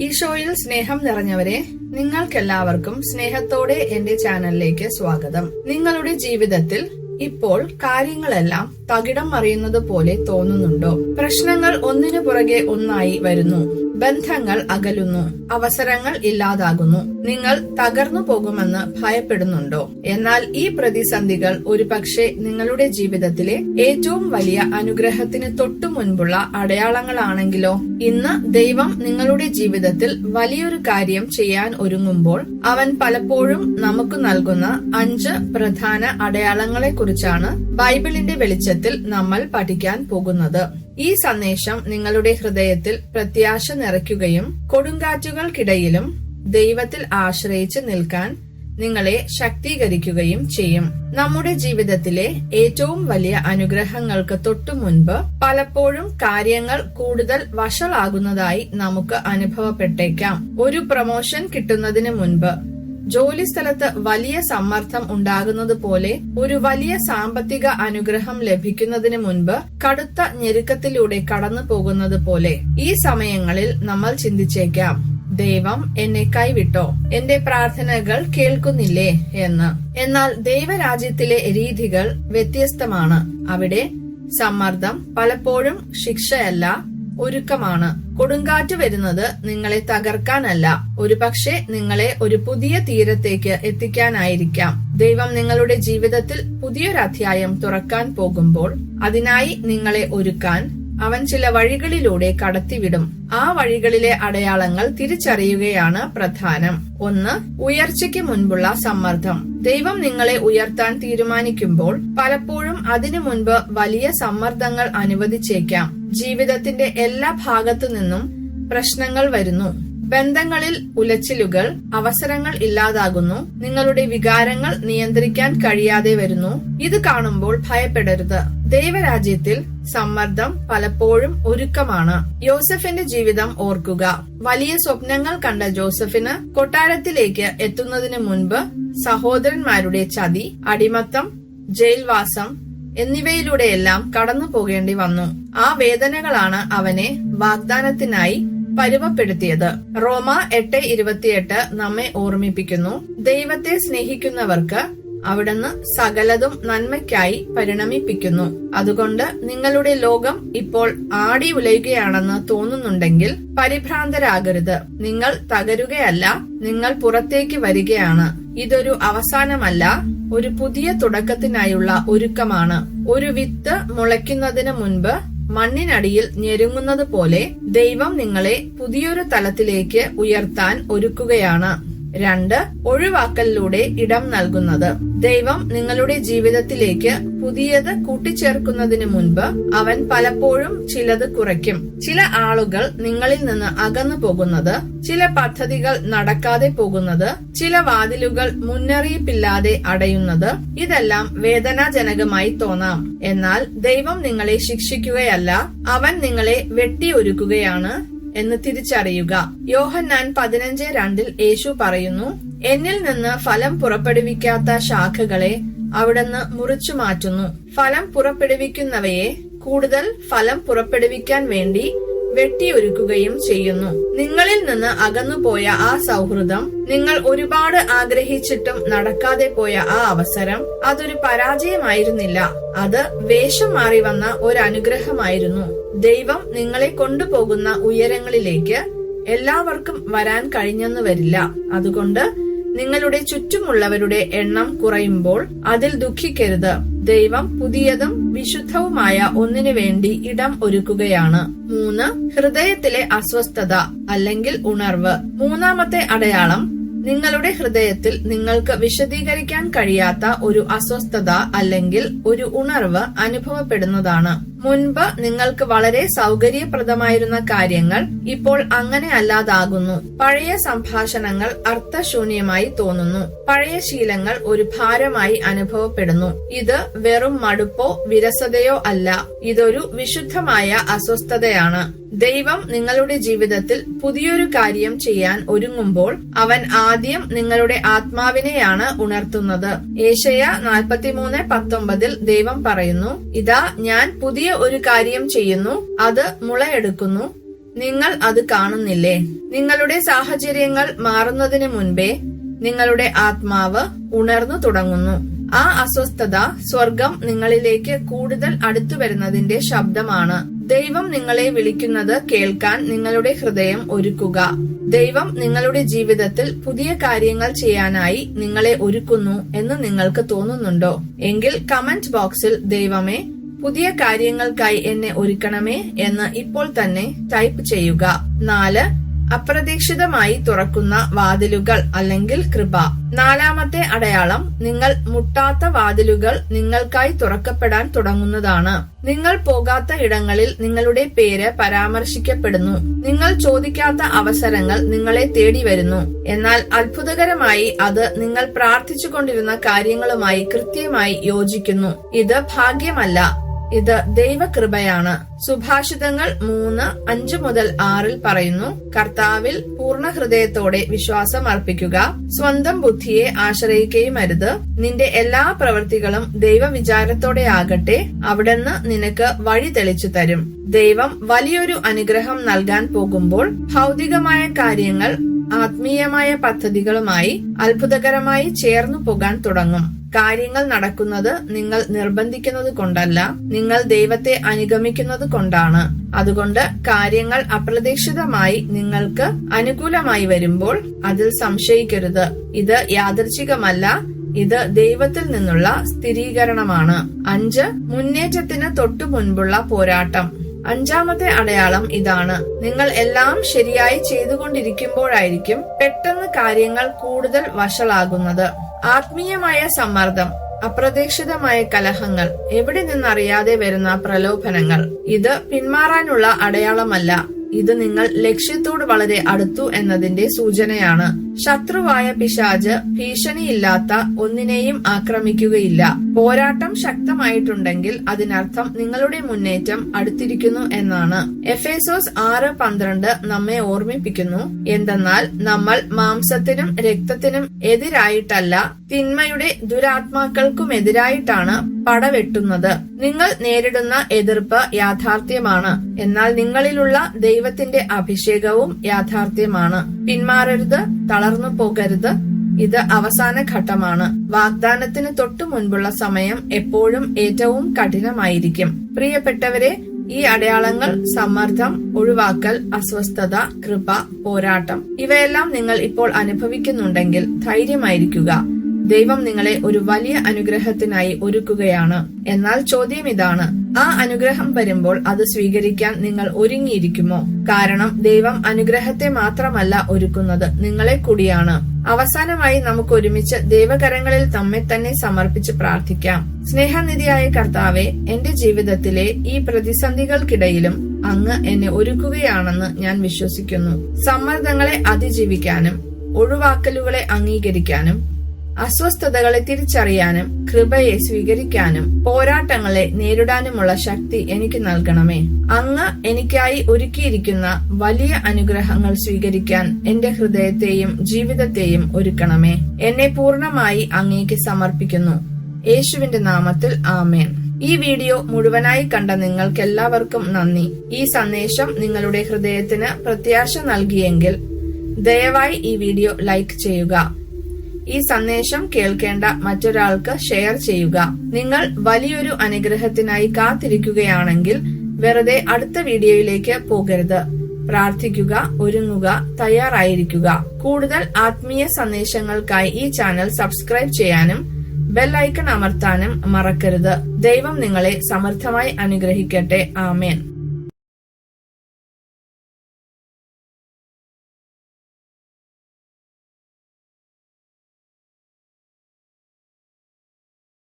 ഈശോയിൽ സ്നേഹം നിറഞ്ഞവരെ നിങ്ങൾക്കെല്ലാവർക്കും സ്നേഹത്തോടെ എന്റെ ചാനലിലേക്ക് സ്വാഗതം. നിങ്ങളുടെ ജീവിതത്തിൽ ഇപ്പോൾ കാര്യങ്ങളെല്ലാം തകിടം മറിയുന്നത് പോലെ തോന്നുന്നുണ്ടോ? പ്രശ്നങ്ങൾ ഒന്നിനു പുറകെ ഒന്നായി വരുന്നു. ബന്ധങ്ങൾ അകലുന്നു. അവസരങ്ങൾ ഇല്ലാതാകുന്നു. നിങ്ങൾ തകർന്നു പോകുമെന്ന് ഭയപ്പെടുന്നുണ്ടോ? എന്നാൽ ഈ പ്രതിസന്ധികൾ ഒരുപക്ഷെ നിങ്ങളുടെ ജീവിതത്തിലെ ഏറ്റവും വലിയ അനുഗ്രഹത്തിന് തൊട്ടു മുൻപുള്ള അടയാളങ്ങളാണെങ്കിലോ? ഇന്ന് ദൈവം നിങ്ങളുടെ ജീവിതത്തിൽ വലിയൊരു കാര്യം ചെയ്യാൻ ഒരുങ്ങുമ്പോൾ അവൻ പലപ്പോഴും നമുക്ക് നൽകുന്ന അഞ്ച് പ്രധാന അടയാളങ്ങളെക്കുറിച്ചാണ് ബൈബിളിന്റെ വെളിച്ചത്തിൽ നമ്മൾ പഠിക്കാൻ പോകുന്നത്. ഈ സന്ദേശം നിങ്ങളുടെ ഹൃദയത്തിൽ പ്രത്യാശ നിറയ്ക്കുകയും കൊടുങ്കാറ്റുകൾക്കിടയിലും ദൈവത്തിൽ ആശ്രയിച്ച് നിൽക്കാൻ നിങ്ങളെ ശക്തീകരിക്കുകയും ചെയ്യും. നമ്മുടെ ജീവിതത്തിലെ ഏറ്റവും വലിയ അനുഗ്രഹങ്ങൾക്ക് തൊട്ടു മുൻപ് പലപ്പോഴും കാര്യങ്ങൾ കൂടുതൽ വഷളാകുന്നതായി നമുക്ക് അനുഭവപ്പെട്ടേക്കാം. ഒരു പ്രമോഷൻ കിട്ടുന്നതിന് മുൻപ് ജോലി സ്ഥലത്ത് വലിയ സമ്മർദ്ദം ഉണ്ടാകുന്നത് പോലെ ഒരു വലിയ സാമ്പത്തിക അനുഗ്രഹം ലഭിക്കുന്നതിന് മുൻപ് കടുത്ത ഞെരുക്കത്തിലൂടെ കടന്നു പോകുന്നത് പോലെ ഈ സമയങ്ങളിൽ നമ്മൾ ചിന്തിച്ചേക്കാം ദൈവം എന്നെ കൈവിട്ടോ? എന്റെ പ്രാർത്ഥനകൾ കേൾക്കുന്നില്ലേ? എന്ന്. എന്നാൽ ദൈവരാജ്യത്തിലെ രീതികൾ വ്യത്യസ്തമാണ്. അവിടെ സമ്മർദ്ദം പലപ്പോഴും ശിക്ഷയല്ല ഒരുക്കമാണ്. കൊടുങ്കാറ്റ് വരുന്നത് നിങ്ങളെ തകർക്കാനല്ല. ഒരുപക്ഷെ നിങ്ങളെ ഒരു പുതിയ തീരത്തേക്ക് എത്തിക്കാനായിരിക്കാം. ദൈവം നിങ്ങളുടെ ജീവിതത്തിൽ പുതിയൊരു അധ്യായം തുറക്കാൻ പോകുമ്പോൾ അതിനായി നിങ്ങളെ ഒരുക്കാൻ അവൻ ചില വഴികളിലൂടെ കടത്തിവിടും. ആ വഴികളിലെ അടയാളങ്ങൾ തിരിച്ചറിയുകയാണ് പ്രധാനം. ഒന്ന് ഉയർച്ചയ്ക്ക് മുൻപുള്ള സമ്മർദ്ദം. ദൈവം നിങ്ങളെ ഉയർത്താൻ തീരുമാനിക്കുമ്പോൾ പലപ്പോഴും അതിനു മുൻപ് വലിയ സമ്മർദ്ദങ്ങൾ അനുവദിച്ചേക്കാം. ജീവിതത്തിന്റെ എല്ലാ ഭാഗത്തു നിന്നും പ്രശ്നങ്ങൾ വരുന്നു. ബന്ധങ്ങളിൽ ഉലച്ചിലുകൾ അവസരങ്ങൾ ഇല്ലാതാകുന്നു നിങ്ങളുടെ വികാരങ്ങൾ നിയന്ത്രിക്കാൻ കഴിയാതെ വരുന്നു. ഇത് കാണുമ്പോൾ ഭയപ്പെടരുത്. ദൈവരാജ്യത്തിൽ സമ്മർദ്ദം പലപ്പോഴും ഒരുക്കമാണ്. യോസഫിന്റെ ജീവിതം ഓർക്കുക. വലിയ സ്വപ്നങ്ങൾ കണ്ട ജോസഫിന് കൊട്ടാരത്തിലേക്ക് എത്തുന്നതിന് മുൻപ് സഹോദരന്മാരുടെ ചതി അടിമത്തം ജയിൽവാസം എന്നിവയിലൂടെയെല്ലാം കടന്നു പോകേണ്ടി വന്നു. ആ വേദനകളാണ് അവനെ വാഗ്ദാനത്തിനായി പരുവപ്പെടുത്തിയത് റോമ എട്ട് ഇരുപത്തിയെട്ട് നമ്മെ ഓർമ്മിപ്പിക്കുന്നു. ദൈവത്തെ സ്നേഹിക്കുന്നവർക്ക് അവിടുന്ന് സകലതും നന്മയ്ക്കായി പരിണമിപ്പിക്കുന്നു. അതുകൊണ്ട് നിങ്ങളുടെ ലോകം ഇപ്പോൾ ആടി ഉലയുകയാണെന്ന് തോന്നുന്നുണ്ടെങ്കിൽ പരിഭ്രാന്തരാകരുത്. നിങ്ങൾ തകരുകയല്ല നിങ്ങൾ പുറത്തേക്ക് വരികയാണ്. ഇതൊരു അവസാനമല്ല ഒരു പുതിയ തുടക്കത്തിനായുള്ള ഒരുക്കമാണ്. ഒരു വിത്ത് മുളയ്ക്കുന്നതിന് മുൻപ് മണ്ണിനടിയിൽ ഞെരുങ്ങുന്നത് പോലെ ദൈവം നിങ്ങളെ പുതിയൊരു തലത്തിലേക്ക് ഉയർത്താൻ ഒരുക്കുകയാണ്. രണ്ട് ഒഴിവാക്കലിലൂടെ ഇടം നൽകുന്നത്. ദൈവം നിങ്ങളുടെ ജീവിതത്തിലേക്ക് പുതിയത് കൂട്ടിച്ചേർക്കുന്നതിന് മുൻപ് അവൻ പലപ്പോഴും ചിലത് കുറയ്ക്കും. ചില ആളുകൾ നിങ്ങളിൽ നിന്ന് അകന്നു പോകുന്നത് ചില പദ്ധതികൾ നടക്കാതെ പോകുന്നത് ചില വാതിലുകൾ മുന്നറിയിപ്പില്ലാതെ അടയുന്നത് ഇതെല്ലാം വേദനാജനകമായി തോന്നാം. എന്നാൽ ദൈവം നിങ്ങളെ ശിക്ഷിക്കുകയല്ല അവൻ നിങ്ങളെ വെട്ടിയൊരുക്കുകയാണ്. എന്ന് തിരിച്ചറിയുക. യോഹന്നാൻ പതിനഞ്ച് രണ്ടിൽ യേശു പറയുന്നു എന്നിൽ നിന്ന് ഫലം പുറപ്പെടുവിക്കാത്ത ശാഖകളെ അവിടുന്ന് മുറിച്ചു മാറ്റുന്നു. ഫലം പുറപ്പെടുവിക്കുന്നവയെ കൂടുതൽ ഫലം പുറപ്പെടുവിക്കാൻ വേണ്ടി വെട്ടിയൊരുക്കുകയും ചെയ്യുന്നു. നിങ്ങളിൽ നിന്ന് അകന്നുപോയ ആ സൗഹൃദം നിങ്ങൾ ഒരുപാട് ആഗ്രഹിച്ചിട്ടും നടക്കാതെ പോയ ആ അവസരം അതൊരു പരാജയമായിരുന്നില്ല. അത് വേഷം മാറി വന്ന ഒരു അനുഗ്രഹമായിരുന്നു. ദൈവം നിങ്ങളെ കൊണ്ടുപോകുന്ന ഉയരങ്ങളിലേക്ക് എല്ലാവർക്കും വരാൻ കഴിഞ്ഞെന്ന് വരില്ല. അതുകൊണ്ട് നിങ്ങളുടെ ചുറ്റുമുള്ളവരുടെ എണ്ണം കുറയുമ്പോൾ അതിൽ ദുഃഖിക്കരുത്. ദൈവം പുതിയതും വിശുദ്ധവുമായ ഒന്നിനു വേണ്ടി ഇടം ഒരുക്കുകയാണ്. മൂന്ന് ഹൃദയത്തിലെ അസ്വസ്ഥത അല്ലെങ്കിൽ ഉണർവ്. മൂന്നാമത്തെ അടയാളം നിങ്ങളുടെ ഹൃദയത്തിൽ നിങ്ങൾക്ക് വിശദീകരിക്കാൻ കഴിയാത്ത ഒരു അസ്വസ്ഥത അല്ലെങ്കിൽ ഒരു ഉണർവ് അനുഭവപ്പെടുന്നതാണ്. മുൻപ് നിങ്ങൾക്ക് വളരെ സൗകര്യപ്രദമായിരുന്ന കാര്യങ്ങൾ ഇപ്പോൾ അങ്ങനെ അല്ലാതാകുന്നു. പഴയ സംഭാഷണങ്ങൾ അർത്ഥശൂന്യമായി തോന്നുന്നു. പഴയ ശീലങ്ങൾ ഒരു ഭാരമായി അനുഭവപ്പെടുന്നു. ഇത് വെറും മടുപ്പോ വിരസതയോ അല്ല. ഇതൊരു വിശുദ്ധമായ അസ്വസ്ഥതയാണ്. ദൈവം നിങ്ങളുടെ ജീവിതത്തിൽ പുതിയൊരു കാര്യം ചെയ്യാൻ ഒരുങ്ങുമ്പോൾ അവൻ ആദ്യം നിങ്ങളുടെ ആത്മാവിനെയാണ് ഉണർത്തുന്നത്. ഏഷയ നാൽപ്പത്തിമൂന്ന് പത്തൊമ്പതിൽ ദൈവം പറയുന്നു ഇതാ ഞാൻ പുതിയ ഒരു കാര്യം ചെയ്യുന്നു അത് മുളയെടുക്കുന്നു. നിങ്ങൾ അത് കാണുന്നില്ലേ? നിങ്ങളുടെ സാഹചര്യങ്ങൾ മാറുന്നതിന് മുൻപേ നിങ്ങളുടെ ആത്മാവ് ഉണർന്നു തുടങ്ങുന്നു. ആ അസ്വസ്ഥത സ്വർഗം നിങ്ങളിലേക്ക് കൂടുതൽ അടുത്തു വരുന്നതിന്റെ ശബ്ദമാണ്. ദൈവം നിങ്ങളെ വിളിക്കുന്നത് കേൾക്കാൻ നിങ്ങളുടെ ഹൃദയം ഒരുക്കുക. ദൈവം നിങ്ങളുടെ ജീവിതത്തിൽ പുതിയ കാര്യങ്ങൾ ചെയ്യാനായി നിങ്ങളെ ഒരുക്കുന്നു എന്ന് നിങ്ങൾക്ക് തോന്നുന്നുണ്ടോ? എങ്കിൽ കമന്റ് ബോക്സിൽ ദൈവമേ പുതിയ കാര്യങ്ങൾക്കായി എന്നെ ഒരുക്കണമേ എന്ന് ഇപ്പോൾ തന്നെ ടൈപ്പ് ചെയ്യുക. നാല് അപ്രതീക്ഷിതമായി തുറക്കുന്ന വാതിലുകൾ അല്ലെങ്കിൽ കൃപ. നാലാമത്തെ അടയാളം നിങ്ങൾ മുട്ടാത്ത വാതിലുകൾ നിങ്ങൾക്കായി തുറക്കപ്പെടാൻ തുടങ്ങുന്നതാണ്. നിങ്ങൾ പോകാത്ത ഇടങ്ങളിൽ നിങ്ങളുടെ പേര് പരാമർശിക്കപ്പെടുന്നു. നിങ്ങൾ ചോദിക്കാത്ത അവസരങ്ങൾ നിങ്ങളെ തേടി വരുന്നു. എന്നാൽ അത്ഭുതകരമായി അത് നിങ്ങൾ പ്രാർത്ഥിച്ചുകൊണ്ടിരുന്ന കാര്യങ്ങളുമായി കൃത്യമായി യോജിക്കുന്നു. ഇത് ഭാഗ്യമല്ല. ഇത് ദൈവകൃപയാണ്. സുഭാഷിതങ്ങൾ മൂന്ന് അഞ്ചു മുതൽ ആറിൽ പറയുന്നു കർത്താവിൽ പൂർണ ഹൃദയത്തോടെ വിശ്വാസം അർപ്പിക്കുക സ്വന്തം ബുദ്ധിയെ ആശ്രയിക്കുകയും അരുത് നിന്റെ എല്ലാ പ്രവൃത്തികളും ദൈവവിചാരത്തോടെ ആകട്ടെ അവിടുന്ന് നിനക്ക് വഴി തെളിച്ചു തരും. ദൈവം വലിയൊരു അനുഗ്രഹം നൽകാൻ പോകുമ്പോൾ ഭൗതികമായ കാര്യങ്ങൾ ആത്മീയമായ പദ്ധതികളുമായി അത്ഭുതകരമായി ചേർന്നു പോകാൻ തുടങ്ങും. കാര്യങ്ങൾ നടക്കുന്നത് നിങ്ങൾ നിർബന്ധിക്കുന്നത് കൊണ്ടല്ല നിങ്ങൾ ദൈവത്തെ അനുഗമിക്കുന്നത് കൊണ്ടാണ്. അതുകൊണ്ട് കാര്യങ്ങൾ അപ്രതീക്ഷിതമായി നിങ്ങൾക്ക് അനുകൂലമായി വരുമ്പോൾ അതിൽ സംശയിക്കരുത്. ഇത് യാദർച്ഛികമല്ല ഇത് ദൈവത്തിൽ നിന്നുള്ള സ്ഥിരീകരണമാണ്. അഞ്ച് മുന്നേറ്റത്തിന് തൊട്ടു മുൻപുള്ള പോരാട്ടം. അഞ്ചാമത്തെ അടയാളം ഇതാണ്. നിങ്ങൾ എല്ലാം ശരിയായി ചെയ്തുകൊണ്ടിരിക്കുമ്പോഴായിരിക്കും പെട്ടെന്ന് കാര്യങ്ങൾ കൂടുതൽ വഷളാകുന്നത്. ആത്മീയമായ സമ്മർദ്ദം അപ്രതീക്ഷിതമായ കലഹങ്ങൾ എവിടെ നിന്നറിയാതെ വരുന്ന പ്രലോഭനങ്ങൾ. ഇത് പിന്മാറാനുള്ള അടയാളമല്ല. ഇത് നിങ്ങൾ ലക്ഷ്യത്തോട് വളരെ അടുത്തു എന്നതിന്റെ സൂചനയാണ്. ശത്രുവായ പിശാജ് ഭീഷണിയില്ലാത്ത ഒന്നിനെയും ആക്രമിക്കുകയില്ല. പോരാട്ടം ശക്തമായിട്ടുണ്ടെങ്കിൽ അതിനർത്ഥം നിങ്ങളുടെ മുന്നേറ്റം അടുത്തിരിക്കുന്നു എന്നാണ്. എഫേസോസ് ആറ് പന്ത്രണ്ട് നമ്മെ ഓർമ്മിപ്പിക്കുന്നു. എന്തെന്നാൽ നമ്മൾ മാംസത്തിനും രക്തത്തിനും എതിരായിട്ടല്ല തിന്മയുടെ ദുരാത്മാക്കൾക്കുമെതിരായിട്ടാണ് പടവെട്ടുന്നത്. നിങ്ങൾ നേരിടുന്ന എതിർപ്പ് യാഥാർത്ഥ്യമാണ്. എന്നാൽ നിങ്ങളിലുള്ള ദൈവത്തിന്റെ അഭിഷേകവും യാഥാർത്ഥ്യമാണ്. പിന്മാറരുത് തളർന്നു പോകരുത്. ഇത് അവസാന ഘട്ടമാണ്. വാഗ്ദാനത്തിന് തൊട്ടു മുൻപുള്ള സമയം എപ്പോഴും ഏറ്റവും കഠിനമായിരിക്കും. പ്രിയപ്പെട്ടവരെ ഈ അടയാളങ്ങൾ സമ്മർദ്ദം ഒഴിവാക്കൽ അസ്വസ്ഥത കൃപ പോരാട്ടം ഇവയെല്ലാം നിങ്ങൾ ഇപ്പോൾ അനുഭവിക്കുന്നുണ്ടെങ്കിൽ ധൈര്യമായിരിക്കുക. ദൈവം നിങ്ങളെ ഒരു വലിയ അനുഗ്രഹത്തിനായി ഒരുക്കുകയാണ്. എന്നാൽ ചോദ്യം ഇതാണ് ആ അനുഗ്രഹം വരുമ്പോൾ അത് സ്വീകരിക്കാൻ നിങ്ങൾ ഒരുങ്ങിയിരിക്കുമോ? കാരണം ദൈവം അനുഗ്രഹത്തെ മാത്രമല്ല ഒരുക്കുന്നത് നിങ്ങളെ കൂടിയാണ്. അവസാനമായി നമുക്ക് ഒരുമിച്ച് ദൈവകരങ്ങളിൽ തമ്മെ തന്നെ സമർപ്പിച്ച് പ്രാർത്ഥിക്കാം. സ്നേഹനിധിയായ കർത്താവെ എന്റെ ജീവിതത്തിലെ ഈ പ്രതിസന്ധികൾക്കിടയിലും അങ്ങ് എന്നെ ഒരുക്കുകയാണെന്ന് ഞാൻ വിശ്വസിക്കുന്നു. സമ്മർദ്ദങ്ങളെ അതിജീവിക്കാനും ഒഴിവാക്കലുകളെ അംഗീകരിക്കാനും അസ്വസ്ഥതകളെ തിരിച്ചറിയാനും കൃപയെ സ്വീകരിക്കാനും പോരാട്ടങ്ങളെ നേരിടാനുമുള്ള ശക്തി എനിക്ക് നൽകണമേ. അങ്ങ് എനിക്കായി ഒരുക്കിയിരിക്കുന്ന വലിയ അനുഗ്രഹങ്ങൾ സ്വീകരിക്കാൻ എന്റെ ഹൃദയത്തെയും ജീവിതത്തെയും ഒരുക്കണമേ. എന്നെ പൂർണമായി അങ്ങേക്ക് സമർപ്പിക്കുന്നു. യേശുവിന്റെ നാമത്തിൽ ആമേൻ. ഈ വീഡിയോ മുഴുവനായി കണ്ട നിങ്ങൾക്കെല്ലാവർക്കും നന്ദി. ഈ സന്ദേശം നിങ്ങളുടെ ഹൃദയത്തിന് പ്രത്യാശ നൽകിയെങ്കിൽ ദയവായി ഈ വീഡിയോ ലൈക്ക് ചെയ്യുക. ഈ സന്ദേശം കേൾക്കേണ്ട മറ്റൊരാൾക്ക് ഷെയർ ചെയ്യുക. നിങ്ങൾ വലിയൊരു അനുഗ്രഹത്തിനായി കാത്തിരിക്കുകയാണെങ്കിൽ വെറുതെ അടുത്ത വീഡിയോയിലേക്ക് പോകരുത്. പ്രാർത്ഥിക്കുക ഒരുങ്ങുക തയ്യാറായിരിക്കുക. കൂടുതൽ ആത്മീയ സന്ദേശങ്ങൾക്കായി ഈ ചാനൽ സബ്സ്ക്രൈബ് ചെയ്യാനും ബെല്ലൈക്കൺ അമർത്താനും മറക്കരുത്. ദൈവം നിങ്ങളെ സമർത്ഥമായി അനുഗ്രഹിക്കട്ടെ. ആമേൻ.